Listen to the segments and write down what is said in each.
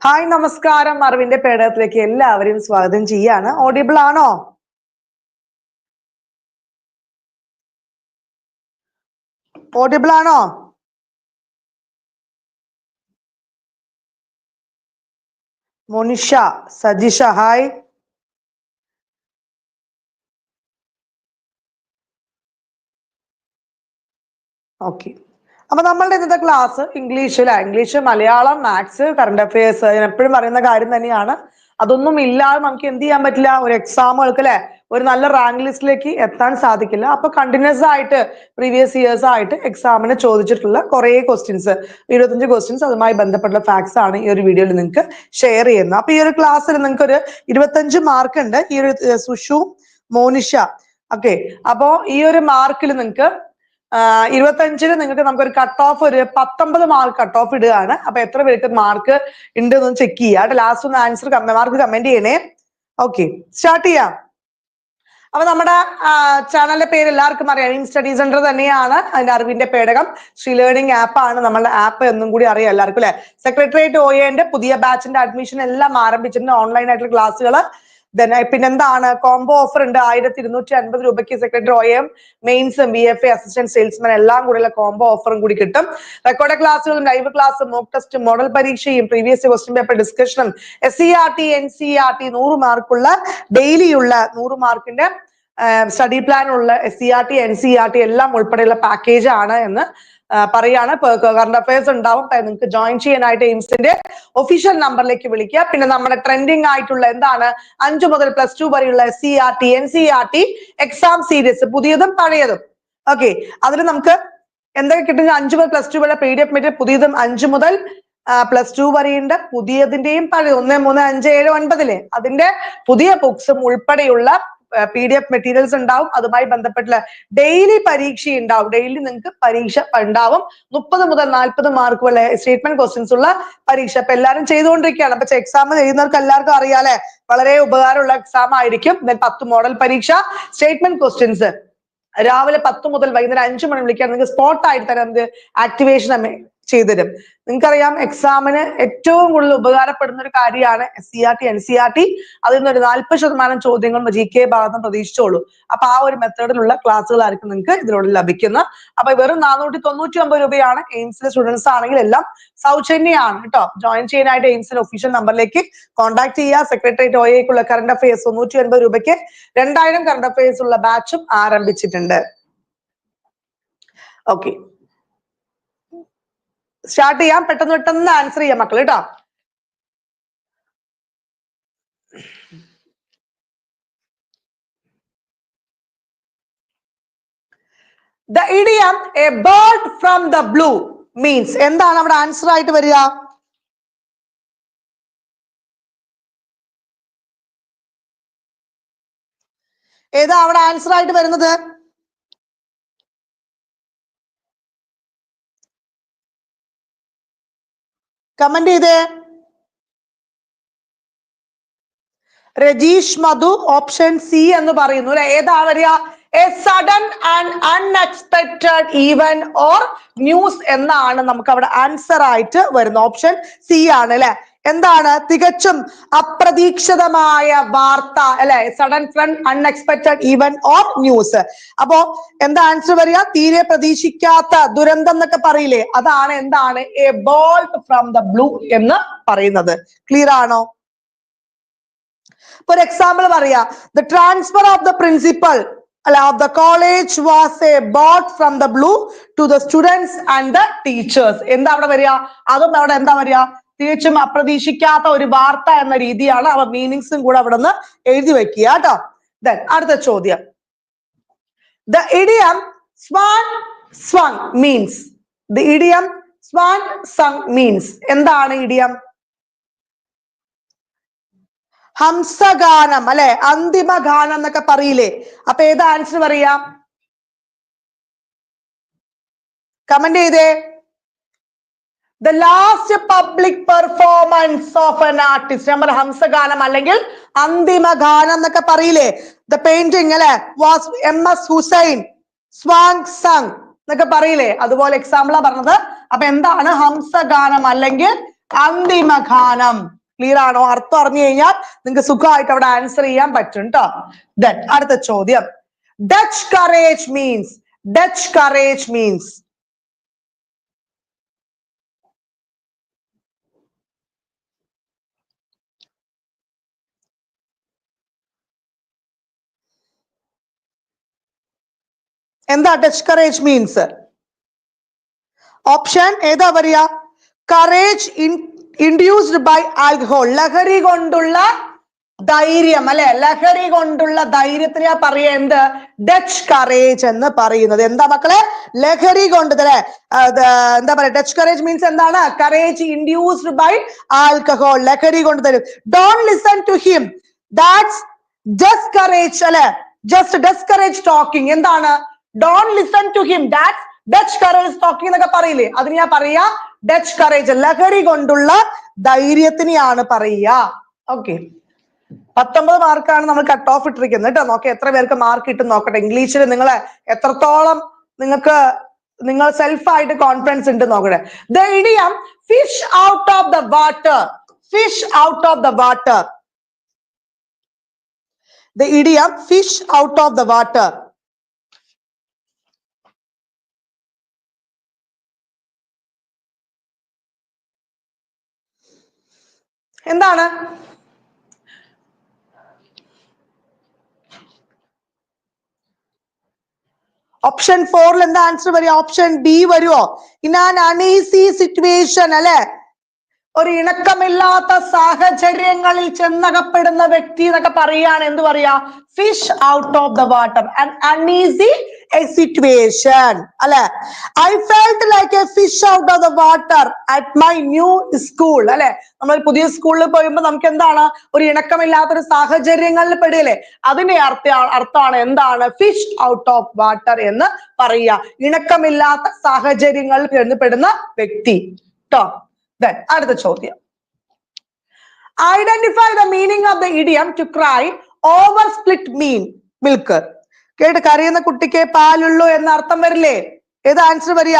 Hi നമസ്കാരം. അറിവിന്റെ പേടകത്തിലേക്ക് എല്ലാവരെയും സ്വാഗതം ചെയ്യാണ്. ഓഡിയബിൾ ആണോ? ഓഡിയബിൾ ആണോ? മോനിഷ സജിഷ ഹായ്. ഓക്കെ അപ്പൊ നമ്മളുടെ ഇന്നത്തെ ക്ലാസ് ഇംഗ്ലീഷിൽ English Malayalam maths current affairs ഞാൻ എപ്പോഴും പറയുന്ന കാര്യം തന്നെയാണ്. അതൊന്നും ഇല്ലാതെ നമുക്ക് എന്ത് ചെയ്യാൻ പറ്റില്ല? ഒരു എക്സാമുകൾക്ക് അല്ലെ ഒരു നല്ല റാങ്ക് ലിസ്റ്റിലേക്ക് എത്താൻ സാധിക്കില്ല. അപ്പൊ കണ്ടിന്യൂസ് ആയിട്ട് പ്രീവിയസ് ഇയേഴ്സ് ആയിട്ട് എക്സാമിന് ചോദിച്ചിട്ടുള്ള കുറെ ക്വസ്റ്റ്യൻസ് ഇരുപത്തഞ്ച് ക്വസ്റ്റ്യൻസ് അതുമായി ബന്ധപ്പെട്ടുള്ള ഫാക്ട്സ് ആണ് ഈ ഒരു വീഡിയോയിൽ നിങ്ങൾക്ക് ഷെയർ ചെയ്യുന്നത്. അപ്പൊ ഈ ഒരു ക്ലാസ്സിൽ നിങ്ങൾക്ക് ഒരു ഇരുപത്തഞ്ച് മാർക്ക് ഉണ്ട്. ഈ ഒരു സുഷു മോനിഷ. ഓക്കെ അപ്പോ ഈ ഒരു മാർക്കിൽ നിങ്ങൾക്ക് ഇരുപത്തഞ്ചിന് നിങ്ങൾക്ക് നമുക്കൊരു കട്ട് ഓഫ് ഒരു പത്തൊമ്പത് മാർക്ക് കട്ട് ഓഫ് ഇടുകയാണ്. അപ്പൊ എത്ര പേർക്ക് മാർക്ക് ഉണ്ട് എന്ന് ചെക്ക് ചെയ്യാം ലാസ്റ്റ് ഒന്ന് ആൻസർ മാർക്ക് കമന്റ് ചെയ്യണേ. ഓക്കെ സ്റ്റാർട്ട് ചെയ്യാം. അപ്പൊ നമ്മുടെ ചാനലിന്റെ പേര് എല്ലാവർക്കും അറിയാം. ഇൻ സ്റ്റഡി സെന്റർ തന്നെയാണ് അതിന്റെ അറിവിന്റെ പേടകം. ശ്രീ ലേണിംഗ് ആപ്പ് ആണ്. നമ്മളുടെ ആപ്പ് എന്നും കൂടി അറിയാം എല്ലാവർക്കും അല്ലെ? സെക്രട്ടേറിയറ്റ് എന്റെ പുതിയ ബാച്ചിന്റെ അഡ്മിഷൻ എല്ലാം ആരംഭിച്ചിട്ടുണ്ട്. ഓൺലൈൻ ആയിട്ടുള്ള ക്ലാസ്സുകൾ then പിന്നെന്താണ്? കോംബോ ഓഫർ ഉണ്ട്. ആയിരത്തി ഇരുന്നൂറ്റി അൻപത് രൂപയ്ക്ക് secretary O M മെയിൻസും B F A assistant salesman എല്ലാം കൂടെയുള്ള കോംബോ ഓഫറും കൂടി കിട്ടും. റെക്കോർഡ് ക്ലാസ്സുകളും live class mock test model പരീക്ഷയും previous question paper ഡിസ്കഷനും S C R T N C R T നൂറ് മാർക്കുള്ള ഡെയിലിയുള്ള നൂറ് മാർക്കിന്റെ സ്റ്റഡി പ്ലാൻ ഉള്ള S C R T N C R T എല്ലാം ഉൾപ്പെടെയുള്ള പാക്കേജ് ആണ് എന്ന് പറയാണ്. കറണ്ട് അഫയേഴ്സ് ഉണ്ടാവും. നിങ്ങൾക്ക് ജോയിൻ ചെയ്യാനായിട്ട് എയിംസിന്റെ ഒഫീഷ്യൽ നമ്പറിലേക്ക് വിളിക്കുക. പിന്നെ നമ്മുടെ ട്രെൻഡിങ് ആയിട്ടുള്ള എന്താണ്? അഞ്ചു മുതൽ പ്ലസ് ടു വരെയുള്ള S C R T N C R T exam series പുതിയതും പഴയതും. ഓക്കെ അതിൽ നമുക്ക് എന്തൊക്കെ കിട്ടുന്ന? അഞ്ചു മുതൽ പ്ലസ് ടു വരെ പി ഡി എഫ് മെറ്റീരിയൽ പുതിയതും അഞ്ചു മുതൽ പ്ലസ് ടു വരെയുണ്ട്. പുതിയതിന്റെയും പഴയ ഒന്ന് മൂന്ന് അഞ്ച് ഏഴ് ഒൻപതിലെ അതിന്റെ പുതിയ ബുക്സും ഉൾപ്പെടെയുള്ള പി ഡി എഫ് മെറ്റീരിയൽസ് ഉണ്ടാവും. അതുമായി ബന്ധപ്പെട്ടുള്ള ഡെയിലി പരീക്ഷ ഉണ്ടാവും. ഡെയിലി നിങ്ങൾക്ക് പരീക്ഷ ഉണ്ടാവും. മുപ്പത് മുതൽ നാൽപ്പത് മാർക്ക് വരെ സ്റ്റേറ്റ്മെന്റ് ക്വസ്റ്റ്യൻസ് ഉള്ള പരീക്ഷ അപ്പൊ എല്ലാവരും ചെയ്തുകൊണ്ടിരിക്കുകയാണ്. അപ്പൊ എക്സാം ചെയ്യുന്നവർക്ക് എല്ലാവർക്കും അറിയാലേ വളരെ ഉപകാരമുള്ള എക്സാം ആയിരിക്കും. Then പത്ത് മോഡൽ പരീക്ഷ സ്റ്റേറ്റ്മെന്റ് ക്വസ്റ്റ്യൻസ് രാവിലെ പത്ത് മുതൽ വൈകുന്നേരം അഞ്ചു മണി വിളിക്കാൻ നിങ്ങൾക്ക് സ്പോട്ട് ആയിട്ട് തന്നെ നമുക്ക് ആക്ടിവേഷൻ ചെയ്തുതരും. നിങ്ങൾക്കറിയാം എക്സാമിന് ഏറ്റവും കൂടുതൽ ഉപകാരപ്പെടുന്ന ഒരു കാര്യമാണ് S C R T N C R T അതിൽ നിന്ന് ഒരു നാൽപ്പത് ശതമാനം ചോദ്യങ്ങളും ജി കെ ഭാഗത്തും പ്രതീക്ഷിച്ചോളൂ. അപ്പൊ ആ ഒരു മെത്തേഡിലുള്ള ക്ലാസ്സുകളായിരിക്കും നിങ്ങൾക്ക് ഇതിലൂടെ ലഭിക്കുന്നത്. അപ്പൊ വെറും നാനൂറ്റി തൊണ്ണൂറ്റി ഒമ്പത് രൂപയാണ് എയിംസിലെ സ്റ്റുഡൻസ് ആണെങ്കിൽ എല്ലാം സൗജന്യമാണ് കേട്ടോ. ജോയിൻ ചെയ്യാനായിട്ട് എയിംസിന്റെ ഒഫീഷ്യൽ നമ്പറിലേക്ക് കോൺടാക്ട് ചെയ്യുക. സെക്രട്ടേറിയറ്റ് ഒയേക്കുള്ള കറണ്ട് അഫയേഴ്സ് തൊണ്ണൂറ്റി ഒൻപത് രൂപയ്ക്ക് രണ്ടായിരം കറണ്ട് അഫയേഴ്സ് ഉള്ള ബാച്ചും ആരംഭിച്ചിട്ടുണ്ട്. ഓക്കെ സ്റ്റാർട്ട് ചെയ്യാം. പെട്ടെന്ന് പെട്ടെന്ന് ആൻസർ ചെയ്യാം മക്കൾ കേട്ടോ. The idiom a bird from the blue means എന്താണ് അവിടെ ആൻസർ ആയിട്ട് വരിക? ഏതാ അവിടെ ആൻസർ ആയിട്ട് വരുന്നത്? കമന്റ് ചെയ്തേ? രജീഷ് മധു ഓപ്ഷൻ സി എന്ന് പറയുന്നു. അല്ലെ ഏതാ വരിക? A sudden and unexpected event or news എന്നാണ് നമുക്ക് അവിടെ ആൻസർ ആയിട്ട് വരുന്ന ഓപ്ഷൻ സി ആണ് അല്ലെ? എന്താണ്? തികച്ചും അപ്രതീക്ഷിതമായ വാർത്ത അല്ലെ? Sudden front unexpected event or news അപ്പോ എന്താ ആൻസർ വരിക? തീരെ പ്രതീക്ഷിക്കാത്ത ദുരന്തം എന്നൊക്കെ പറയില്ലേ? അതാണ് എന്താണ്? A bolt from the blue എന്ന് പറയുന്നത്. ക്ലിയർ ആണോ? ഒരു എക്സാമ്പിൾ പറയാ. The transfer of the principal of the college was a bolt from the blue to the students and the teachers എന്താ അവിടെ വരിക? അതൊന്നും അവിടെ എന്താ വരിക? തികച്ചും അപ്രതീക്ഷിക്കാത്ത ഒരു വാർത്ത എന്ന രീതിയാണ് അവ മീനിങ്സും കൂടെ അവിടെ നിന്ന് എഴുതി വെക്കുക കേട്ടോ. ദെൻ അടുത്ത ചോദ്യം. The idiom swan song means the idiom swan song means എന്താണ് ഇഡിയം ഹംസഗാനം അല്ലെ? അന്തിമ ഗാനം എന്നൊക്കെ പറയില്ലേ? അപ്പൊ ഏതാ ആൻസർ പറയാം? കമന്റ് ചെയ്തേ. The last public performance of an artist നമ്മൾ ഹംസഗാനം അല്ലെങ്കിൽ അന്തിമ ഗാനം എന്നൊക്കെ പറയില്ലേ? ദ പെയിന്റിങ് അല്ലെ? Was M S Husain swan song എന്നൊക്കെ പറയില്ലേ? അതുപോലെ എക്സാമ്പിളാ പറഞ്ഞത്. അപ്പൊ എന്താണ് ഹംസഗാനം അല്ലെങ്കിൽ അന്തിമ ഗാനം ക്ലിയർ ആണോ? അർത്ഥം അറിഞ്ഞു കഴിഞ്ഞാൽ നിങ്ങൾക്ക് സുഖമായിട്ട് അവിടെ ആൻസർ ചെയ്യാൻ പറ്റും കേട്ടോ ദെൻ അടുത്ത ചോദ്യം. Dutch courage means Dutch courage means എന്താ ഡച്ച് കറേജ് മീൻസ് ഓപ്ഷൻ ഏതാ പറയാ കറേജ് ഇൻഡ്യൂസ്ഡ് ബൈ ആൽക്കഹോൾ ലഹരി കൊണ്ടുള്ള ധൈര്യം അല്ലെ? ലഹരി കൊണ്ടുള്ള ധൈര്യത്തിനെയാ പറയാ എന്ത്? ഡച്ച് കറേജ് എന്ന് പറയുന്നത്. എന്താ മക്കളെ? ലഹരി കൊണ്ട് അല്ലെ? എന്താ പറയാ? ഡച്ച് കറേജ് മീൻസ് എന്താണ്? കറേജ് ഇൻഡ്യൂസ്ഡ് ബൈ ആൽക്കഹോൾ ലഹരി കൊണ്ട് തരും. Don't listen to him that's just courage അല്ലെ? ജസ്റ്റ് ഡസ്കറേജ് ടോക്കിംഗ് എന്താണ്? Don't listen to him that Dutch courage talking എന്നൊക്കെ പറയില്ലേ? അതിന് ഞാൻ പറയാ ഡച്ച് കറേജ് ലഹരി കൊണ്ടുള്ള ധൈര്യത്തിനെയാണ് പറയുക. ഓക്കെ പത്തൊമ്പത് മാർക്കാണ് നമ്മൾ കട്ട് ഓഫ് ഇട്ടിരിക്കുന്നത് കേട്ടോ നോക്കെ എത്ര പേർക്ക് മാർക്ക് കിട്ടും നോക്കട്ടെ. ഇംഗ്ലീഷിൽ നിങ്ങൾ എത്രത്തോളം നിങ്ങൾക്ക് നിങ്ങൾ സെൽഫ് ആയിട്ട് കോൺഫിഡൻസ് ഉണ്ട് നോക്കട്ടെ. The idiom fish out of the water fish out of the water the idiom fish out of the water. എന്താണ്? ഓപ്ഷൻ ഫോറിൽ എന്താ ആൻസർ വരിക? ഓപ്ഷൻ ബി വരുമോ ഇൻ ആൻ അണീസി സിറ്റുവേഷൻ അല്ലെ? ഒരു ഇണക്കമില്ലാത്ത സാഹചര്യങ്ങളിൽ ചെന്നകപ്പെടുന്ന വ്യക്തി എന്നൊക്കെ പറയാണ് എന്ത് പറയാ fish out of the water and uneasy situation അല്ലെ? I felt like a fish out of the water at my new school അല്ലെ? നമ്മൾ പുതിയ സ്കൂളിൽ പോയുമ്പോൾ നമുക്ക് എന്താണ്? ഒരു ഇണക്കമില്ലാത്ത ഒരു സാഹചര്യങ്ങളിൽ പെടുകയില്ലേ? അതിന്റെ അർത്ഥ അർത്ഥമാണ് എന്താണ്? ഫിഷ് ഔട്ട് ഓഫ് വാട്ടർ എന്ന് പറയുക. ഇണക്കമില്ലാത്ത സാഹചര്യങ്ങളിൽ പെടുന്ന വ്യക്തി. കേട്ടോ Then, അടുത്ത ചോദ്യം. Identify the meaning of the idiom to cry over split mean milk കേട്ട് കരയുന്ന കുട്ടിക്ക് പാലുള്ളൂ എന്ന അർത്ഥം വരില്ലേ? ഏത് ആൻസർ വരിക?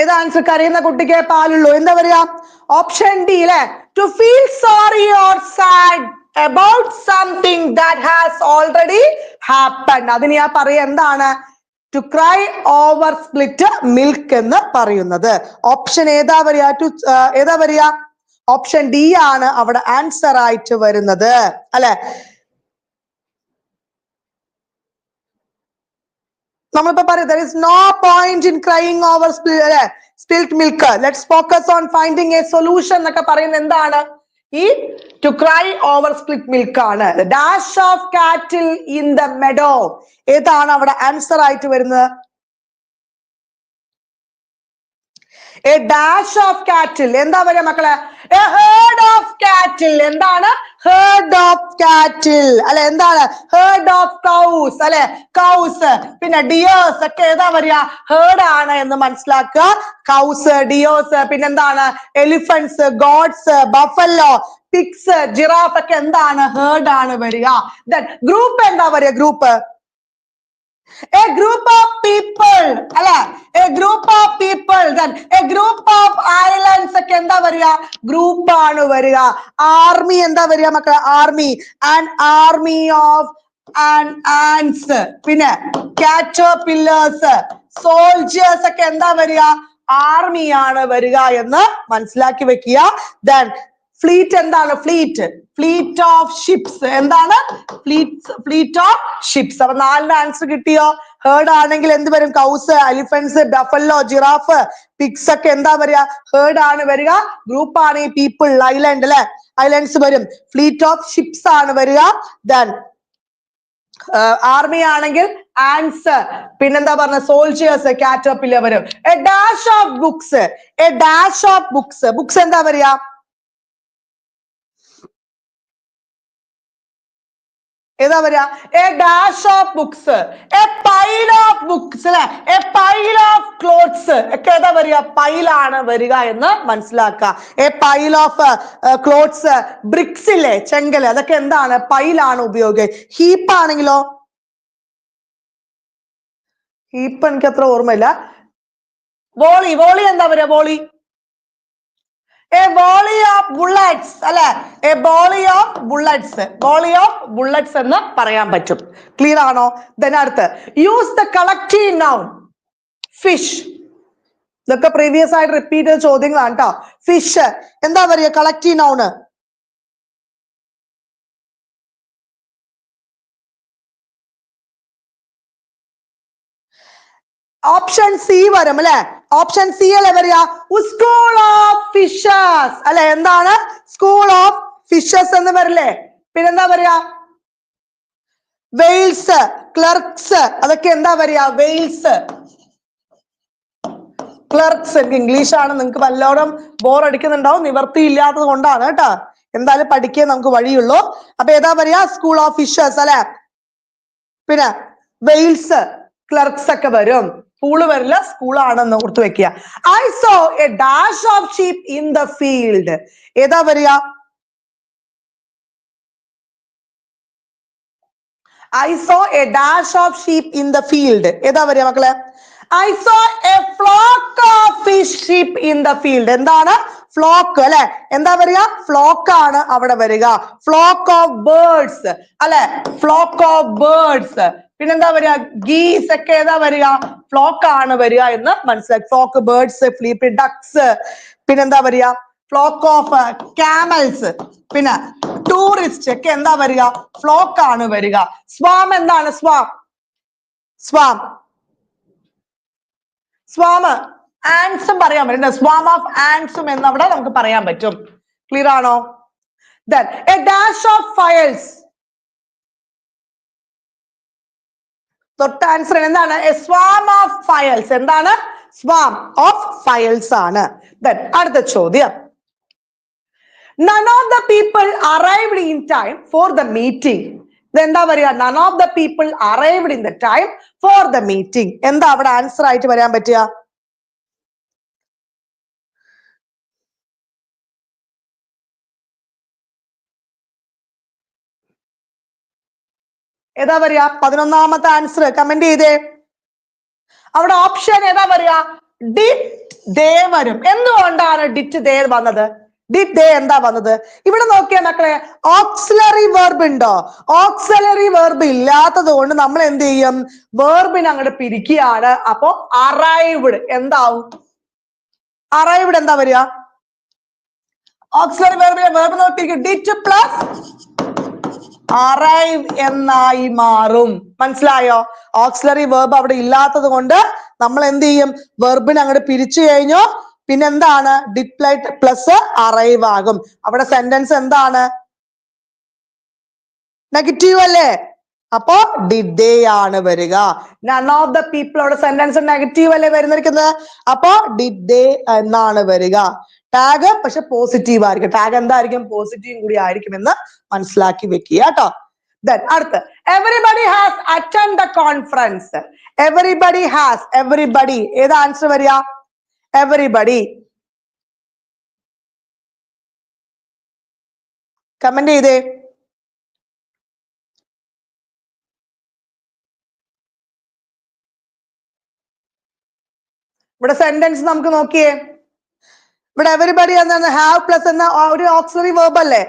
ഏത് ആൻസർ കരയുന്ന കുട്ടിക്ക് പാലുള്ളൂ? എന്താ പറയാ ഓപ്ഷൻ ഡി അല്ലെ to feel sorry or sad about something that has already happened. അതിന് ഞാൻ പറയാ എന്താണ്? To cry over split milk എന്ന് പറയുന്നത്. ഓപ്ഷൻ ഏതാ വരിക? ടു ഏതാ വരിക? ഓപ്ഷൻ ഡി ആണ് അവിടെ ആൻസർ ആയിട്ട് വരുന്നത്. അല്ലെ? നമ്മളിപ്പോ പറയും there is no point in crying over spilt milk let's focus on finding a solution എന്നൊക്കെ പറയുന്നത് എന്താണ്? ഈ to cry over split milk ആണ്. Dash of cattle in the meadow ഏതാണ് അവിടെ ആൻസർ ആയിട്ട് വരുന്നത്? എ ഡാഷ് ഓഫ് കാറ്റിൽ എന്താ പറയാ മക്കളെ? എ കാറ്റിൽ എന്താണ്? Herd of cattle. അല്ലെ എന്താണ്? Herd of cows അല്ലെ? Cows. പിന്നെ ഡിയേഴ്സ് ഒക്കെ ഏതാ പറയാ ഹേർഡ് ആണ് എന്ന് മനസ്സിലാക്കുക. Cows കൗസ് പിന്നെ എന്താണ്? Elephants goats buffalo pigs giraffe ഒക്കെ എന്താണ്? Herd ആണ് വരിക. Then group എന്താ പറയാ group a group of people അല്ലെ a group of people then a group of islands ഒക്കെ എന്താ വരിക? ഗ്രൂപ്പ് ആണ് വരിക. ആർമി എന്താ വരിക മക്കളെ? Army and army of and ants. പിന്നെ പില്ലേഴ്സ് സോൾജേഴ്സ് ഒക്കെ എന്താ വരിക? ആർമിയാണ് വരിക എന്ന് മനസ്സിലാക്കി വെക്കുക. ദെൻ ഫ്ലീറ്റ് എന്താണ്? ഫ്ലീറ്റ് ഫ്ലീറ്റ് ഓഫ് ഷിപ്സ് എന്താണ്? ഫ്ലീറ്റ് ഫ്ലീറ്റ് ഓഫ് ഷിപ്സ് അപ്പൊ നാലിന് ആൻസർ കിട്ടിയോ? ഹേർഡ് ആണെങ്കിൽ എന്ത് വരും? Cows elephants buffalo giraffe pigs ഒക്കെ എന്താ വരിക? ഹേർഡ് ആണ് വരിക. ഗ്രൂപ്പ് ആണ് ഈ പീപ്പിൾ ഐലൻഡ് അല്ലെ? ഐലൻഡ്സ് വരും. ഫ്ലീറ്റ് ഓഫ് ഷിപ്സ് ആണ് വരിക. ദെൻ ആർമി ആണെങ്കിൽ ആൻസ് പിന്നെന്താ പറഞ്ഞ? സോൾജിയേഴ്സ് കാറ്റർപില്ലർ വരും. A dash of books a dash of books books എന്താ വരിക? ഏതാ വരിക a dash of books a pile of books അല്ലെ? എ പൈൽ ഓഫ് ക്ലോത്ത്സ് ഒക്കെ ഏതാ വരിക? പൈലാണ് വരിക എന്ന് മനസ്സിലാക്കുക. A pile of clothes bricks ഇല്ലേ? ചെങ്കൽ. അതൊക്കെ എന്താണ്? പൈലാണ് ഉപയോഗം. ഹീപ്പ് ആണെങ്കിലോ? ഹീപ്പ് എനിക്ക് അത്ര ഓർമ്മയില്ല. വോളി. വോളി എന്താ പറയാ volley. A volley of bullets അല്ലെ? A volley of bullets volley of bullets എന്ന് പറയാൻ പറ്റും. ക്ലിയർ ആണോ? ദെൻ അടുത്ത് use the collective noun fish ഇതൊക്കെ പ്രീവിയസ് ആയിട്ട് റിപ്പീറ്റ് ചെയ്ത ചോദ്യങ്ങളാണ് കേട്ടോ ഫിഷ് എന്താ പറയുക കളക്റ്റീവ് നൗണ് ഓപ്ഷൻ സി വരും അല്ലെ? ഓപ്ഷൻ സി അല്ലെ പറയാ സ്കൂൾ ഓഫ് ഫിഷസ് അല്ലെ എന്താണ്? സ്കൂൾ ഓഫ് ഫിഷസ് എന്ന് വരില്ലേ? പിന്നെന്താ പറയാ വെയിൽസ് ക്ലർക്സ് അതൊക്കെ എന്താ പറയാ വെയിൽസ് ക്ലർക്സ് എനിക്ക് ഇംഗ്ലീഷ് ആണ്. നിങ്ങൾക്ക് വല്ലോണം ബോർ അടിക്കുന്നുണ്ടാവും. നിവർത്തി ഇല്ലാത്തത് കൊണ്ടാണ് കേട്ടോ. എന്തായാലും പഠിക്കേ നമുക്ക് വഴിയുള്ളൂ. അപ്പൊ ഏതാ പറയാ സ്കൂൾ ഓഫ് ഫിഷേഴ്സ് അല്ലെ? പിന്നെ വെയിൽസ് ക്ലർക്സ് ഒക്കെ വരും. പൂൾ വരില്ല സ്കൂളാണെന്ന് ഓർത്തു വെക്കുക. I saw a dash of sheep in the field ഏതാ വരിക? I saw a dash of sheep in the field ഏതാ വരിക മക്കളെ? I saw a flock of sheep in the field എന്താണ്? ഫ്ലോക്ക് അല്ലെ? എന്താ വരിക? ഫ്ലോക്ക് ആണ് അവിടെ വരിക. ഫ്ലോക്ക് ഓഫ് ബേർഡ്സ് അല്ലെ? ഫ്ലോക്ക് ഓഫ് ബേർഡ്സ് പിന്നെന്താ വരിക? ഗീസ് ഒക്കെ ഏതാ വരിക? ഫ്ലോക്ക് ആണ് വരിക എന്ന് മനസ്സിലാക്കി ഫ്ലോക്ക് ബേർഡ്സ് ഫ്ലീപ്പ് ഡക്സ് പിന്നെന്താ വരിക? ഫ്ലോക്ക് ഓഫ് ക്യാമൽസ് പിന്നെ ടൂറിസ്റ്റ് ഒക്കെ എന്താ വരിക? ഫ്ലോക്ക് ആണ് വരിക. സ്വാം എന്താണ്? സ്വാം സ്വാം സ്വാം ആൻസും പറയാൻ പറ്റും. സ്വാം ഓഫ് ആൻസും എന്നവിടെ നമുക്ക് പറയാൻ പറ്റും. ക്ലിയർ ആണോ? Then a dash of flies തൊട്ട ആൻസർ എന്താണ്? സ്വാം ഓഫ് ഫയൽസ് എന്താണ്? സ്വാം ഓഫ് ഫയൽസ് ആണ്. ദെൻ അടുത്ത ചോദ്യം. None of the people arrived in time for the meeting ഇതെന്താ പറയുക none of the people arrived in the time for the meeting എന്താ അവിടെ ആൻസർ ആയിട്ട് വരാൻ പറ്റുക? ഏതാ പറയാ പതിനൊന്നാമത്തെ ആൻസർ കമന്റ് ചെയ്തേ. അവിടെ ഓപ്ഷൻ ഏതാ പറയാ ദേ വരും. എന്തുകൊണ്ടാണ് ഡിറ്റ് ദേ വന്നത്? ഡിറ്റ് ദേ എന്താ വന്നത്? ഇവിടെ നോക്കിയ മക്കളെ ഓക്സിലറി വെർബ് ഉണ്ടോ? ഓക്സിലറി വെർബ് ഇല്ലാത്തത് കൊണ്ട് നമ്മൾ എന്ത് ചെയ്യും? വെർബിനെ അങ്ങോട്ട് പിരിക്കുകയാണ്. അപ്പൊ അറൈവ്ഡ് എന്താവും? അറൈവ്ഡ് എന്താ വരിക? ഓക്സിലറി വെർബിനെ വേർബ് നോക്കിയിരിക്കും ഡിറ്റ് പ്ലസ് അറൈവ് എന്നായി മാറും. മനസ്സിലായോ? ഓക്സിലറി വേർബ് അവിടെ ഇല്ലാത്തത് കൊണ്ട് നമ്മൾ എന്ത് ചെയ്യും? വെർബിനെ അങ്ങോട്ട് പിരിച്ചു കഴിഞ്ഞോ. പിന്നെന്താണ് ഡിപ്ലൈറ്റ് പ്ലസ് അറൈവ് ആകും. അവിടെ സെന്റൻസ് എന്താണ്? നെഗറ്റീവ് അല്ലേ? അപ്പോ ഡിഡേ ആണ് വരിക. നൺ ഓഫ് ദ പീപ്പിൾ അവിടെ സെന്റൻസ് നെഗറ്റീവ് അല്ലേ വരുന്നിരിക്കുന്നത്? അപ്പോ ഡിഡേ എന്നാണ് വരിക. ടാഗ് പക്ഷെ പോസിറ്റീവ് ആയിരിക്കും. ടാഗ് എന്തായിരിക്കും? പോസിറ്റീവ് കൂടി ആയിരിക്കും എന്ന് മനസ്സിലാക്കി വെക്കുക കേട്ടോ ദെൻ അടുത്ത് everybody has attend the conference everybody has everybody ഏത് ആൻസർ വരിക? എവറിബഡി കമന്റ് ചെയ്തേ. ഇവിടെ സെന്റൻസ് നമുക്ക് നോക്കിയേ. ഇവിടെ എവരിബഡി എന്താണ്? ഹാവ് പ്ലസ് എന്ന ഒരു ഓക്സിലറി വേർബ് അല്ലേ?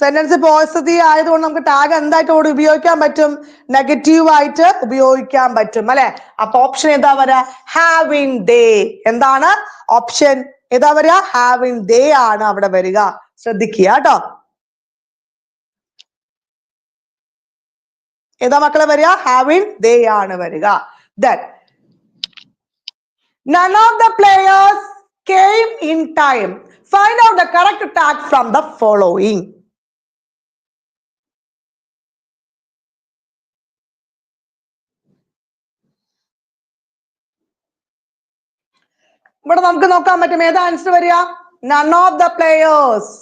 സെന്റൻസ് പോസിറ്റീവ് ആയതുകൊണ്ട് നമുക്ക് ടാഗ് എന്തായിട്ട് കൂടി ഉപയോഗിക്കാൻ പറ്റും? നെഗറ്റീവ് ആയിട്ട് ഉപയോഗിക്കാൻ പറ്റും അല്ലെ? അപ്പൊ ഓപ്ഷൻ ഏതാ വരാ? ഹാവ് ഇൻ ദേ എന്താണ്? ഓപ്ഷൻ ഏതാ ഹാവ് ഇൻ ദേ ആണ് അവിടെ വരിക. ശ്രദ്ധിക്കുക കേട്ടോ. ഏതാ മക്കളെ വരിക? ഹാവ് ഇൻ ദേ ആണ് വരിക. Then none of the players came in time. Find out the correct tag from the following. ഇവിടെ നമുക്ക് നോക്കാൻ പറ്റും. ഏതാ ആൻസർ വരിക? None of the players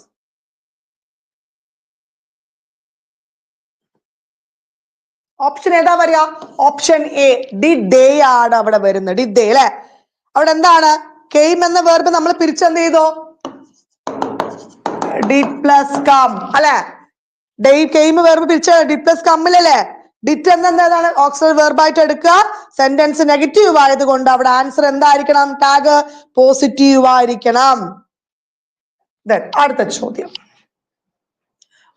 option ഏതാ വരിക? ഓപ്ഷൻ എ ഡി ഡേ ആണ് അവിടെ വരുന്നത്? ഡി ഡേ അല്ലെ? അവിടെ എന്താണ്? കെയിം എന്ന വേർബ് നമ്മൾ പിരിച്ചെന്ത് ചെയ്തു ഡി പ്ലസ് കം അല്ലെ? ഡേ കെയിം വേർബ് പിരിച്ച ഡി പ്ലസ് കമ്മിലല്ലേ ഡിറ്റ് എന്ന ഏതാണ് വേർബായിട്ട് എടുക്കുക. സെന്റൻസ് നെഗറ്റീവ് ആയതുകൊണ്ട് അവിടെ ആൻസർ എന്തായിരിക്കണം? ടാഗ് പോസിറ്റീവ് ആയിരിക്കണം. അടുത്ത ചോദ്യം.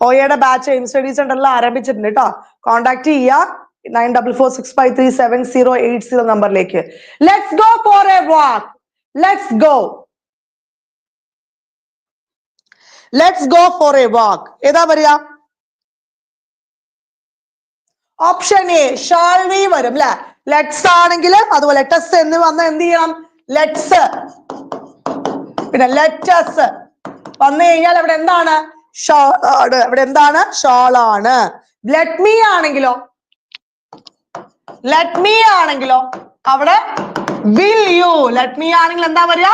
ഓയുടെ ബാച്ച് എയിം സ്റ്റഡീസ് ഉണ്ടല്ലോ ആരംഭിച്ചിട്ടുണ്ട് കേട്ടോ കോൺടാക്ട് ചെയ്യുക. Nine double four six five three seven zero eight zero നമ്പറിലേക്ക് let's go for a walk let's go let's go for a walk ഏതാ പറയാ? ഓപ്ഷൻ എ ഷാൾ വി വരും അല്ലെ ലെറ്റ്സ് ആണെങ്കിൽ അതുപോലെ ടെസ് എന്ന് വന്ന എന്ത് ചെയ്യണം? ലെറ്റ്സ് പിന്നെ ലെറ്റസ് വന്നു കഴിഞ്ഞാൽ അവിടെ എന്താണ്? അവിടെ എന്താണ്? ഷാളാണ് ലെറ്റ് മീ ആണെങ്കിലോ? ലെറ്റ് മീ ആണെങ്കിലോ? അവിടെ വിൽ you? Let me ആണെങ്കിൽ എന്താ പറയാ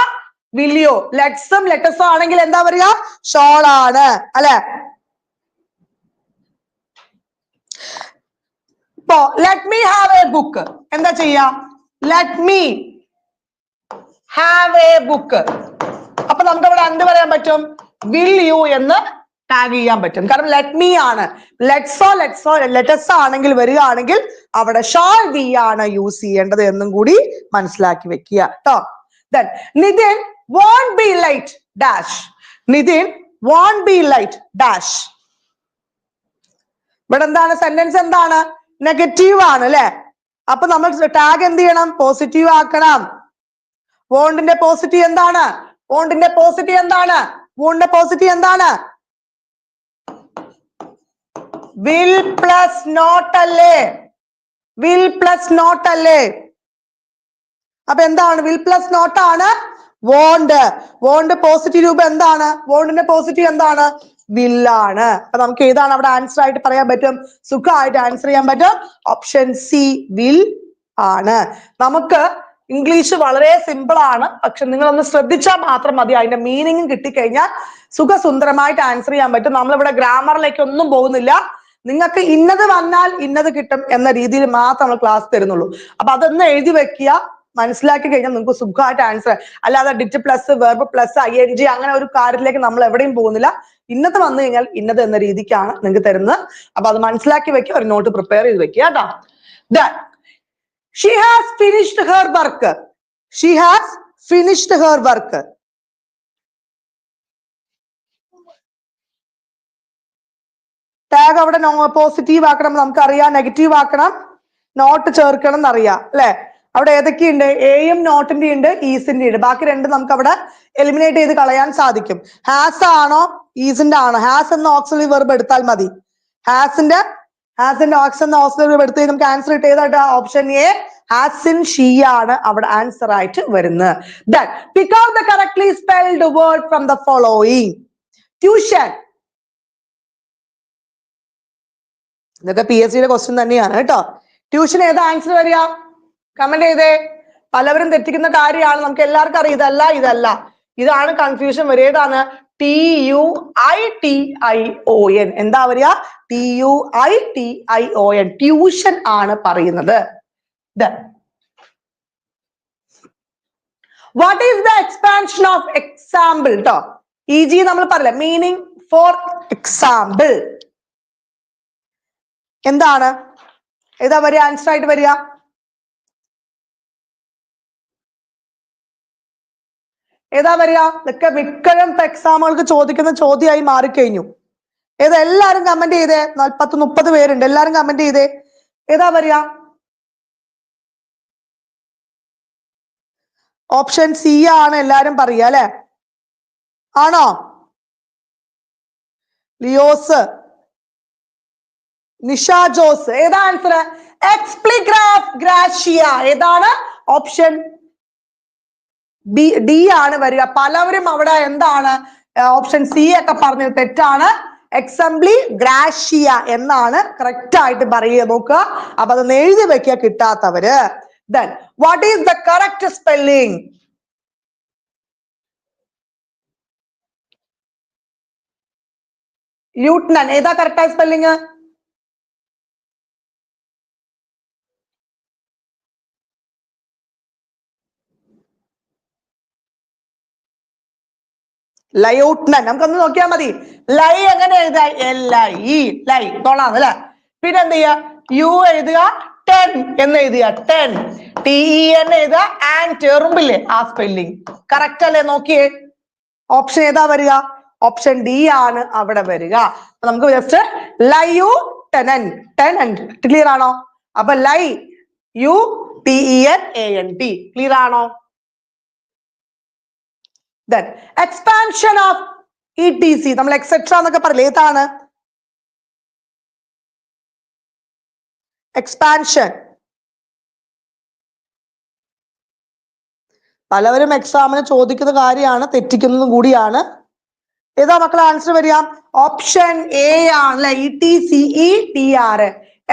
വിൽ യു ലെറ്റ്സും ലെറ്റസും ആണെങ്കിൽ എന്താ പറയാ shall ആണ്. അല്ലെ? ഇപ്പോ let me have a book. എന്താ ചെയ്യാ? Let me have a book. അപ്പൊ നമുക്ക് ഇവിടെ എന്ത് പറയാൻ പറ്റും? Will you എന്ന് ടാഗ് ചെയ്യാൻ പറ്റും. കാരണം ലെറ്റ് മീ ആണ്. ലെറ്റ്സോ ലെറ്റ്സോ ലെറ്റസ് ആണെങ്കിൽ വരികയാണെങ്കിൽ അവിടെ ഷാൾ വി ആണ് യൂസ് ചെയ്യേണ്ടത് എന്നും കൂടി മനസ്സിലാക്കി വെക്കുക. കേട്ടോ then Nithin won't be light dash Nithin won't be light dash ഇവിടെ എന്താണ്? സെന്റൻസ് എന്താണ്? നെഗറ്റീവ് ആണ് അല്ലെ? അപ്പൊ നമ്മൾ ടാഗ് എന്ത് ചെയ്യണം? പോസിറ്റീവ് ആക്കണം. വോണ്ടിന്റെ പോസിറ്റീവ് എന്താണ്? വോണ്ടിന്റെ പോസിറ്റീവ് എന്താണ്? വോണ്ടിന്റെ പോസിറ്റീവ് എന്താണ്? വിൽ പ്ലസ് നോട്ട് അല്ലേ? വിൽ പ്ലസ് നോട്ട് അല്ലേ? അപ്പൊ എന്താണ്? വിൽ പ്ലസ് നോട്ട് ആണ് വോണ്ട് വോണ്ട് പോസിറ്റീവ് രൂപം എന്താണ്? വോണ്ടിന്റെ പോസിറ്റീവ് എന്താണ്? വില്ലാണ് അപ്പൊ നമുക്ക് ഏതാണ് അവിടെ ആൻസർ ആയിട്ട് പറയാൻ പറ്റും? സുഖമായിട്ട് ആൻസർ ചെയ്യാൻ പറ്റും. ഓപ്ഷൻ സി വിൽ ആണ്. നമുക്ക് ഇംഗ്ലീഷ് വളരെ സിമ്പിൾ ആണ്. പക്ഷെ നിങ്ങൾ ഒന്ന് ശ്രദ്ധിച്ചാൽ മാത്രം മതി. അതിന്റെ മീനിങ്ങും കിട്ടിക്കഴിഞ്ഞാൽ സുഖസുന്ദരമായിട്ട് ആൻസർ ചെയ്യാൻ പറ്റും. നമ്മളിവിടെ ഗ്രാമറിലേക്ക് ഒന്നും പോകുന്നില്ല. നിങ്ങൾക്ക് ഇന്നത് വന്നാൽ ഇന്നത് കിട്ടും എന്ന രീതിയിൽ മാത്രം നമ്മൾ ക്ലാസ് തരുന്നുള്ളൂ. അപ്പൊ അതൊന്ന് എഴുതി വെക്കുക മനസ്സിലാക്കി കഴിഞ്ഞാൽ നിങ്ങൾക്ക് സുഖമായിട്ട് ആൻസർ അല്ലാതെ did plus verb plus I N G അങ്ങനെ ഒരു കാര്യത്തിലേക്ക് നമ്മൾ എവിടെയും പോകുന്നില്ല. ഇന്നത് വന്നു കഴിഞ്ഞാൽ ഇന്നത് എന്ന രീതിക്കാണ് നിങ്ങൾക്ക് തരുന്നത്. അപ്പൊ അത് മനസ്സിലാക്കി വെക്കുക ഒരു നോട്ട് പ്രിപ്പയർ ചെയ്ത് വെക്കുക കേട്ടോ. Then, has finished finished work work. Has finished finished work tag അവിടെ പോസിറ്റീവ് ആക്കണം നമുക്കറിയാം നെഗറ്റീവ് ആക്കണം നോട്ട് ചേർക്കണം എന്നറിയാം അല്ലെ? അവിടെ ഏതൊക്കെയുണ്ട്? എയും നോട്ടിന്റെ ഉണ്ട് ഈസിന്റെ ഉണ്ട്. ബാക്കി രണ്ട് നമുക്ക് അവിടെ എലിമിനേറ്റ് ചെയ്ത് കളയാൻ സാധിക്കും. ഹാസ് ആണോ ഈസിന്റെ ആണോ? ഹാസ് എന്ന ഓക്സിലറി വെർബ് എടുത്താൽ മതി. ഹാസിന്റെ ഹാസിന്റെ ഓക്സ് എന്ന ഓക്സിലറി വെർബ് എടുത്ത് നമുക്ക് ആൻസർ കിട്ടിയതായിട്ട് ഓപ്ഷൻ എ ഹാസിൻ ഷീ ആണ് അവിടെ ആൻസർ ആയിട്ട് വരുന്നത്. Then pick out the correctly spelled word from the following tuition ഇതൊക്കെ പി എസ് സിയുടെ ക്വസ്റ്റ്യൻ തന്നെയാണ് കേട്ടോ. ട്യൂഷൻ ഏതാ ആൻസർ വരിക? കമന്റ് ചെയ്തേ. പലവരും തെറ്റിക്കുന്ന കാര്യമാണ്. നമുക്ക് എല്ലാവർക്കും അറിയാം. ഇതല്ല ഇതല്ല. ഇതാണ് കൺഫ്യൂഷൻ വരിക ഏതാണ് T U I T I O N എന്താ വരിക? T U I T I O N tuition ആണ് പറയുന്നത്. What is the expansion of example കേട്ടോ ഇ ജി നമ്മൾ പറയില്ല മീനിങ് ഫോർ എക്സാമ്പിൾ എന്താണ്? ഏതാ വരിക? ആൻസർ ആയിട്ട് വരിക. ഏതാ വരിക? ഇതൊക്കെ മിക്കഴും എക്സാമുകൾക്ക് ചോദിക്കുന്ന ചോദ്യമായി മാറിക്കഴിഞ്ഞു. ഏതാ എല്ലാരും കമന്റ് ചെയ്തേ? പത്ത് മുപ്പത് പേരുണ്ട്. എല്ലാരും കമന്റ് ചെയ്തേ? ഏതാ വരിക? ഓപ്ഷൻ സി ആണ് എല്ലാരും പറയുക അല്ലെ? ആണോ? ലിയോസ്. നിഷ ജോസ്. ഏതാ ആൻസർ എക്സ്പ്ലിഗ്രാഫ് ഗ്രാഷിയ ഏതാണ്? ഓപ്ഷൻ ബി ഡി ആണ് വരിക. പലവരും അവിടെ എന്താണ് ഓപ്ഷൻ സി ഒക്കെ പറഞ്ഞത് തെറ്റാണ്. എക്സംബ്ലി ഗ്രാഷിയ എന്നാണ് കറക്റ്റ് ആയിട്ട് പറയുക. നോക്കുക. അപ്പൊ അതൊന്ന് എഴുതി വെക്കുക കിട്ടാത്തവര്. Then what is the correct spelling lieutenant ഏതാ കറക്റ്റായ സ്പെല്ലിംഗ് ലയൂട്ട്നൻ. നമുക്കൊന്ന് നോക്കിയാൽ മതി. ലൈ എങ്ങനെ എഴുതാ? എൽ ഐ ലൈ. തൊള്ളാന്ന് അല്ലെ? പിന്നെ എന്ത് ചെയ്യാ യു എഴുതുക ടെൻ എന്ന് എഴുതുക. ടെൻ. ടി ഇ എൻ എഴുതുക. ആൻഡ് എറുമ്പില്ലേ ആ സ്പെല്ലിംഗ് കറക്റ്റ് അല്ലേ? നോക്കിയേ. ഓപ്ഷൻ ഏതാ വരിക? ഓപ്ഷൻ ഡി ആണ് അവിടെ വരിക. നമുക്ക് just lieu tenant tenant clear ആണോ? അപ്പൊ lieu T E N A N T. Clear ആണോ? Then expansion of E T C നമ്മൾ എക്സെട്ര എന്നൊക്കെ പറയില്ലേ? ഏതാണ്? എക്സ്പാൻഷൻ പലവരും എക്സാമിന് ചോദിക്കുന്ന കാര്യമാണ് തെറ്റിക്കുന്നതും കൂടിയാണ്. ഏതാ മക്കളെ ആൻസർ വരിക? ഓപ്ഷൻ എ ആണ് അല്ലെ? E T C E T R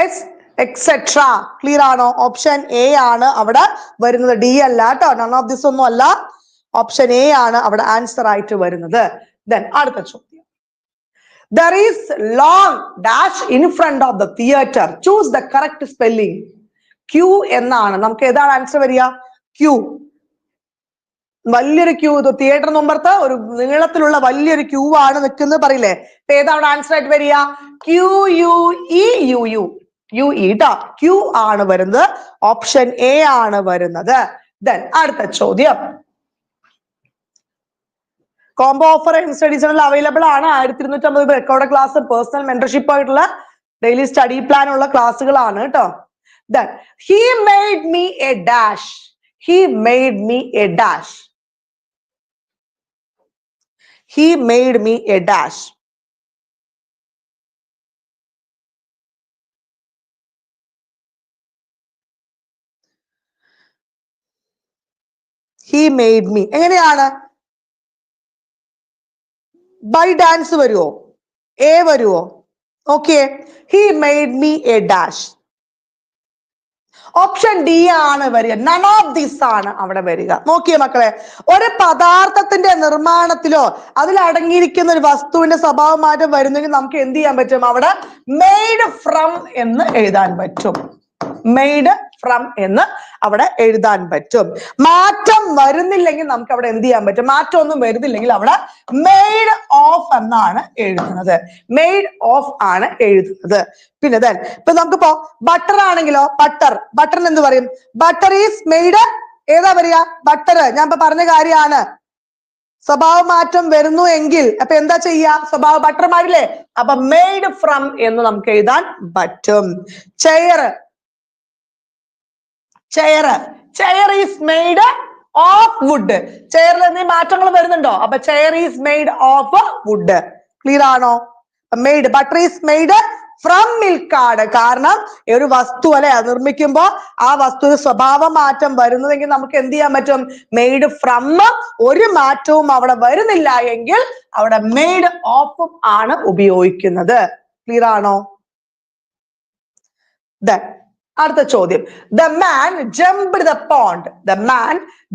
S etcetera clear ആണോ? ഓപ്ഷൻ എ ആണ് അവിടെ വരുന്നത്. ഡി അല്ല കേട്ടോ. നൺ ഓഫ് ദിസ് ഒന്നും അല്ല. ഓപ്ഷൻ എ ആണ് അവിടെ ആൻസർ ആയിട്ട് വരുന്നത്. ദെൻ അടുത്ത ചോദ്യം. There is long dash in front of the theatre choose the correct spelling queue എന്നാണ്. നമുക്ക് ഏതാണ് ആൻസർ വരിക? ക്യൂ വലിയൊരു ക്യൂ തിയേറ്റർ നമ്പർത്ത് ഒരു നീളത്തിലുള്ള വലിയൊരു ക്യൂ ആണ് നിൽക്കുന്നത് പറയില്ലേ? അപ്പൊ ഏതാണ് ആൻസർ ആയിട്ട് വരിക? Q U E U U U E queue ആണ് വരുന്നത്. ഓപ്ഷൻ എ ആണ് വരുന്നത്. ദെൻ അടുത്ത ചോദ്യം. കോംബോ ഓഫർ സ്റ്റഡീസിൽ അവൈലബിൾ ആണ്. ആയിരത്തി ഇരുന്നൂറ്റി അമ്പത് ക്ലാസ് പേഴ്സണൽ മെന്റർഷിപ്പ് ആയിട്ടുള്ള ഡെയിലി സ്റ്റഡി പ്ലാൻ ഉള്ള ക്ലാസ്സുകളാണ് കേട്ടോ. Then he made me a dash he made me a dash he made me a dash. He made me. എങ്ങനെയാണ്? ബൈ ഡാൻസ് വരുമോ എ വരുമോ okay he made me a dash option D ആണ് വരിക. None of this ആണ് അവിടെ വരിക. നോക്കിയേ മക്കളെ. ഒരു പദാർത്ഥത്തിന്റെ നിർമ്മാണത്തിലോ അതിൽ അടങ്ങിയിരിക്കുന്ന ഒരു വസ്തുവിന്റെ സ്വഭാവ മാറ്റം വരുന്നെങ്കിൽ നമുക്ക് എന്ത് ചെയ്യാൻ പറ്റും? അവിടെ മെയ്ഡ് ഫ്രം എന്ന് എഴുതാൻ പറ്റും. മെയ്ഡ് ഫ്രം എന്ന് അവിടെ എഴുതാൻ പറ്റും. മാറ്റം വരുന്നില്ലെങ്കിൽ നമുക്ക് അവിടെ എന്ത് ചെയ്യാൻ പറ്റും? മാറ്റം ഒന്നും വരുന്നില്ലെങ്കിൽ അവിടെ മെയ്ഡ് ഓഫ് എന്നാണ് എഴുതുന്നത്. മെയ്ഡ് ഓഫ് ആണ് എഴുതുന്നത്. പിന്നെ then ഇപ്പൊ നമുക്കിപ്പോ ബട്ടർ ആണെങ്കിലോ? ബട്ടർ ബട്ടറിന് എന്ത് പറയും? ബട്ടർ ഈസ് മെയ്ഡ് ഏതാ പറയാ? ബട്ടർ ഞാൻ ഇപ്പൊ പറഞ്ഞ കാര്യമാണ്. സ്വഭാവ മാറ്റം വരുന്നു എങ്കിൽ അപ്പൊ എന്താ ചെയ്യാ? സ്വഭാവ ബട്ടർ മാറില്ലേ അപ്പൊ മെയ്ഡ് ഫ്രം എന്ന് നമുക്ക് എഴുതാൻ പറ്റും. Chair chair chair is made of wood ചെയറിൽ എന്തെങ്കിലും മാറ്റങ്ങൾ വരുന്നുണ്ടോ? അപ്പൊ chair is made of wood clear ആണോ? Made butter is made from മിൽക്കാട് കാരണം ഒരു വസ്തു അല്ലെ അത് നിർമ്മിക്കുമ്പോ ആ വസ്തു സ്വഭാവ മാറ്റം വരുന്നതെങ്കിൽ നമുക്ക് എന്ത് ചെയ്യാൻ പറ്റും? മെയ്ഡ് ഫ്രം ഒരു മാറ്റവും അവിടെ വരുന്നില്ല എങ്കിൽ അവിടെ മെയ്ഡ് ഓഫും ആണ് ഉപയോഗിക്കുന്നത്. ക്ലിയർ ആണോ? അടുത്ത ചോദ്യം. The man jumped the pond the man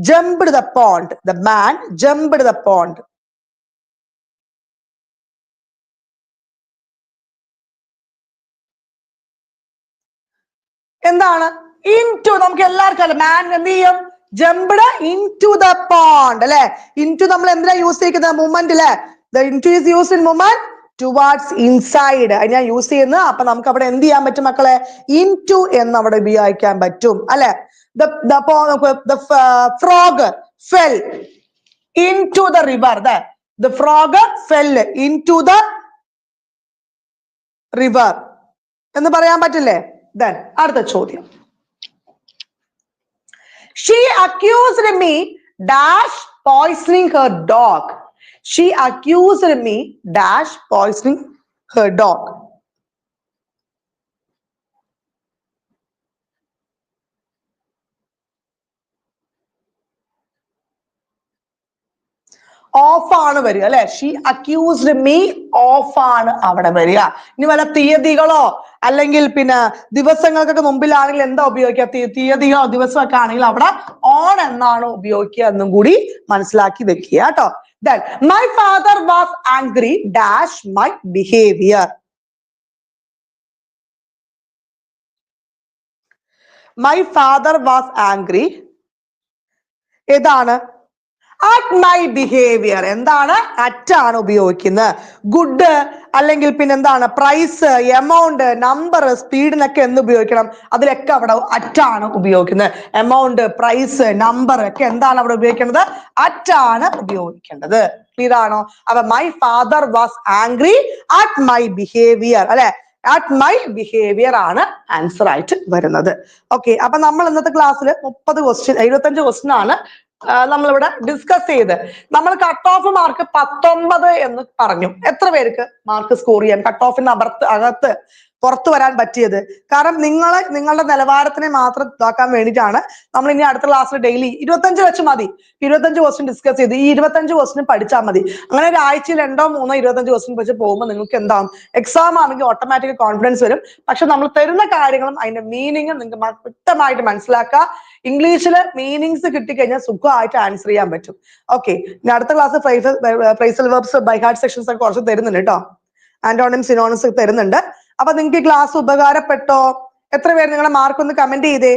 jumped the pond the man jumped the pond എന്താണ്? ഇൻ ടു നമുക്ക് എല്ലാവർക്കും അല്ല മാൻ എന്ത് ചെയ്യും? Jumped into the pond അല്ലെ? ഇൻ ടു നമ്മൾ എന്തിനാ യൂസ് ചെയ്യുന്നത് മൂവ്മെന്റ് അല്ലെ the into is in movement towards inside ഞാൻ യൂസ് ചെയ്യുന്നത് അപ്പൊ നമുക്ക് അവിടെ എന്ത് ചെയ്യാൻ പറ്റും മക്കളെ? ഇൻ ടു എന്ന് അവിടെ ഉപയോഗിക്കാൻ പറ്റും. അല്ലെ? Frog fell into the river the frog fell into the river എന്ന് പറയാൻ പറ്റില്ലേ? ദെൻ അടുത്ത ചോദ്യം. She accused me dash poisoning her dog she accused me dash poisoning her dog of ആണ് വരിക അല്ലെ? ഷീ അക്യൂസ്ഡ് മീ ഓഫ് ആണ് അവിടെ വരിക. ഇനി വല്ല തീയതികളോ അല്ലെങ്കിൽ പിന്നെ ദിവസങ്ങൾക്കൊക്കെ മുമ്പിലാണെങ്കിൽ എന്താ ഉപയോഗിക്കുക? തീയതിയോ ദിവസമൊക്കെ ആണെങ്കിൽ അവിടെ ഓൺ എന്നാണ് ഉപയോഗിക്കുക എന്നും കൂടി മനസ്സിലാക്കി വെക്കുക കേട്ടോ. then my father was angry dash my behaviour my father was angry ഏതാണ് at my behaviour എന്താണ്? അറ്റ് ആണ് ഉപയോഗിക്കുന്നത്. ഗുഡ് അല്ലെങ്കിൽ പിന്നെ എന്താണ്? പ്രൈസ് എമൗണ്ട് നമ്പർ സ്പീഡിനൊക്കെ എന്ത് ഉപയോഗിക്കണം? അതിലൊക്കെ അവിടെ അറ്റ് ആണ് ഉപയോഗിക്കുന്നത്. എമൗണ്ട് പ്രൈസ് നമ്പർ ഒക്കെ എന്താണ് അവിടെ ഉപയോഗിക്കേണ്ടത് അറ്റ് ആണ് ഉപയോഗിക്കേണ്ടത്. ക്ലിയർ ആണോ? അപ്പൊ my father was angry at my behaviour അല്ലെ? അറ്റ് മൈ ബിഹേവിയർ ആണ് ആൻസർ ആയിട്ട് വരുന്നത്. ഓക്കെ അപ്പൊ നമ്മൾ ഇന്നത്തെ ക്ലാസ്സിൽ മുപ്പത് ക്വസ്റ്റ്യൻ എഴുപത്തഞ്ച് ക്വസ്റ്റ്യൻ ആണ് നമ്മളിവിടെ ഡിസ്കസ് ചെയ്ത്. നമ്മൾ കട്ട് ഓഫ് മാർക്ക് പത്തൊമ്പത് എന്ന് പറഞ്ഞു. എത്ര പേർക്ക് മാർക്ക് സ്കോർ ചെയ്യാൻ കട്ട് ഓഫിന് അകത്ത്. പുറത്തു വരാൻ പറ്റിയത്. കാരണം നിങ്ങളെ നിങ്ങളുടെ നിലവാരത്തിനെ മാത്രം ഇതാക്കാൻ വേണ്ടിയിട്ടാണ് നമ്മൾ ഇനി അടുത്ത ക്ലാസ്സിൽ ഡെയിലി ഇരുപത്തഞ്ച് വെച്ച് മതി. ഇരുപത്തഞ്ച് ക്വസ്റ്റ്യൻ ഡിസ്കസ് ചെയ്ത്. ഈ ഇരുപത്തഞ്ച് ക്വസ്റ്റ്യൻ പഠിച്ചാൽ മതി. അങ്ങനെ ഒരു ആഴ്ചയിൽ രണ്ടോ മൂന്നോ ഇരുപത്തഞ്ച് ക്വസ്റ്റ്യൻ വെച്ച് പോകുമ്പോൾ നിങ്ങൾക്ക് എന്താവും? എക്സാം ആണെങ്കിൽ ഓട്ടോമാറ്റിക് കോൺഫിഡൻസ് വരും. പക്ഷെ നമ്മൾ തരുന്ന കാര്യങ്ങളും അതിന്റെ മീനിങ്ങും നിങ്ങൾക്ക് വ്യക്തമായിട്ട് മനസ്സിലാക്കുക. ഇംഗ്ലീഷിൽ മീനിങ്സ് കിട്ടിക്കഴിഞ്ഞാൽ സുഖമായിട്ട് ആൻസർ ചെയ്യാൻ പറ്റും. ഓക്കെ ഇനി അടുത്ത class phrasal verbs by heart sections ഒക്കെ കുറച്ച് തരുന്നുണ്ട് കേട്ടോ. ആന്റോണിം സിനോണിംസ് തരുന്നുണ്ട്. അപ്പൊ നിങ്ങൾക്ക് ക്ലാസ് ഉപകാരപ്പെട്ടോ? എത്ര പേര് നിങ്ങളുടെ മാർക്ക് ഒന്ന് കമന്റ് ചെയ്തേ?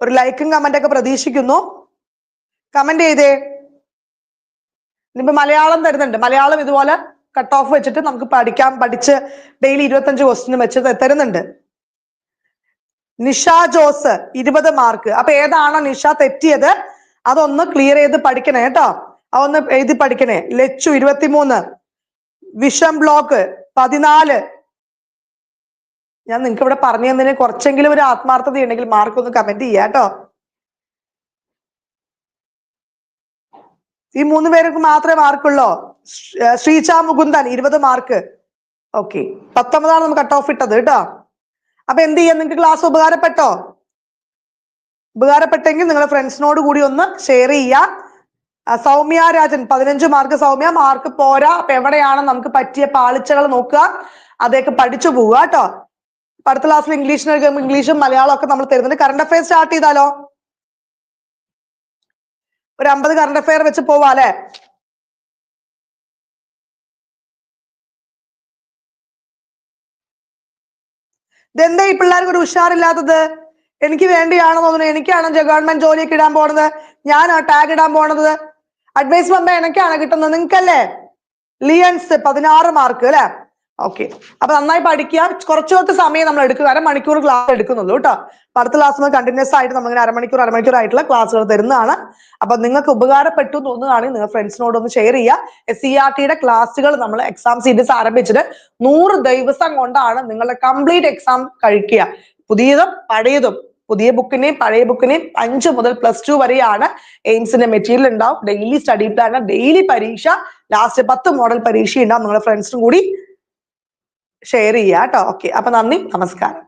ഒരു ലൈക്കും കമന്റ് ഒക്കെ പ്രതീക്ഷിക്കുന്നു. കമന്റ് ചെയ്തേ? ഇനിയിപ്പോ മലയാളം തരുന്നുണ്ട്. മലയാളം ഇതുപോലെ കട്ട് ഓഫ് വെച്ചിട്ട് നമുക്ക് പഠിക്കാം. പഠിച്ച് ഡെയിലി ഇരുപത്തഞ്ച് ക്വസ്റ്റ്യൻ വെച്ച് തരുന്നുണ്ട്. നിഷ ജോസ് ഇരുപത് മാർക്ക് അപ്പൊ ഏതാണോ നിഷ തെറ്റിയത്? അതൊന്ന് ക്ലിയർ ചെയ്ത് പഠിക്കണേ കേട്ടോ. അതൊന്ന് എഴുതി പഠിക്കണേ. ലച്ചു ഇരുപത്തിമൂന്ന്. വിഷം ബ്ലോക്ക് പതിനാല്. ഞാൻ നിങ്ങൾക്ക് ഇവിടെ പറഞ്ഞു തന്നതിന് കുറച്ചെങ്കിലും ഒരു ആത്മാർത്ഥത ഉണ്ടെങ്കിൽ മാർക്ക് ഒന്ന് കമന്റ് ചെയ്യാം കേട്ടോ. ഈ മൂന്ന് പേർക്ക് മാത്രമേ മാർക്കുള്ളോ ശ്രീച മുകുന്ദൻ ഇരുപത് മാർക്ക് ഓക്കെ പത്തൊമ്പതാണ് നമുക്ക് കട്ട് ഓഫ് ഇട്ടത് കേട്ടോ. അപ്പൊ എന്ത് ചെയ്യാം? നിങ്ങൾക്ക് ക്ലാസ് ഉപകാരപ്പെട്ടോ? ഉപകാരപ്പെട്ടെങ്കിൽ നിങ്ങളുടെ ഫ്രണ്ട്സിനോട് കൂടി ഒന്ന് ഷെയർ ചെയ്യാം. സൗമ്യ രാജൻ പതിനഞ്ച് മാർക്ക് സൗമ്യ മാർക്ക് പോരാ. അപ്പൊ എവിടെയാണ് നമുക്ക് പറ്റിയ പാളിച്ചകൾ നോക്കുക. അതൊക്കെ പഠിച്ചു പോവുക കേട്ടോ. അടുത്ത ക്ലാസ്സിൽ ഇംഗ്ലീഷിന് ഇംഗ്ലീഷും മലയാളം ഒക്കെ നമ്മൾ തരുന്നുണ്ട്. കറണ്ട് അഫയർ സ്റ്റാർട്ട് ചെയ്താലോ? ഒരു അമ്പത് കറണ്ട് അഫയർ വെച്ച് പോവാ അല്ലെ? ഇതെന്താ ഈ പിള്ളേർക്ക് ഒരു ഉഷാറില്ലാത്തത്? എനിക്ക് വേണ്ടിയാണെന്ന് തോന്നുന്നു. എനിക്കാണ് ഗവൺമെന്റ് ജോലിയൊക്കെ ഇടാൻ പോണത്. ഞാനാ ടാഗ് ഇടാൻ പോണത്. അഡ്വൈസ് വന്ന എനിക്കാണ് കിട്ടുന്നത് നിങ്ങൾക്കല്ലേ? ലിയൻസ് പതിനാറ് മാർക്ക് അല്ലെ? ഓക്കെ അപ്പൊ നന്നായി പഠിക്കുക. കുറച്ചു കുറച്ച് സമയം നമ്മൾ എടുക്കുക. അരമണിക്കൂർ ക്ലാസ് എടുക്കുന്നുള്ളൂ കേട്ടോ. അടുത്ത ക്ലാസ് കണ്ടിന്യൂസ് ആയിട്ട് നമ്മൾ അരമണിക്കൂർ അരമണിക്കൂർ ആയിട്ടുള്ള ക്ലാസ്സുകൾ തരുന്നതാണ്. അപ്പൊ നിങ്ങൾക്ക് ഉപകാരപ്പെട്ടു തോന്നുകയാണെങ്കിൽ നിങ്ങൾ ഫ്രണ്ട്സിനോട് ഒന്ന് ഷെയർ ചെയ്യുക. എസ് സി ആർ ടിയുടെ ക്ലാസ്സുകൾ നമ്മൾ എക്സാം സീരീസ് ആരംഭിച്ചിട്ട് നൂറ് ദിവസം കൊണ്ടാണ് നിങ്ങളുടെ കംപ്ലീറ്റ് എക്സാം കഴിക്കുക. പുതിയതും പഴയതും. പുതിയ ബുക്കിനെയും പഴയ ബുക്കിനെയും അഞ്ച് മുതൽ പ്ലസ് ടു വരെയാണ് എയിംസിന്റെ മെറ്റീരിയൽ ഉണ്ടാവും. ഡെയിലി സ്റ്റഡി പ്ലാൻ ഡെയിലി പരീക്ഷ ലാസ്റ്റ് പത്ത് മോഡൽ പരീക്ഷ ഉണ്ടാവും. നിങ്ങളുടെ ഫ്രണ്ട്സിനും കൂടി ഷെയർ ചെയ്യാട്ടോ കേട്ടോ ഓക്കെ അപ്പൊ നന്ദി. നമസ്കാരം.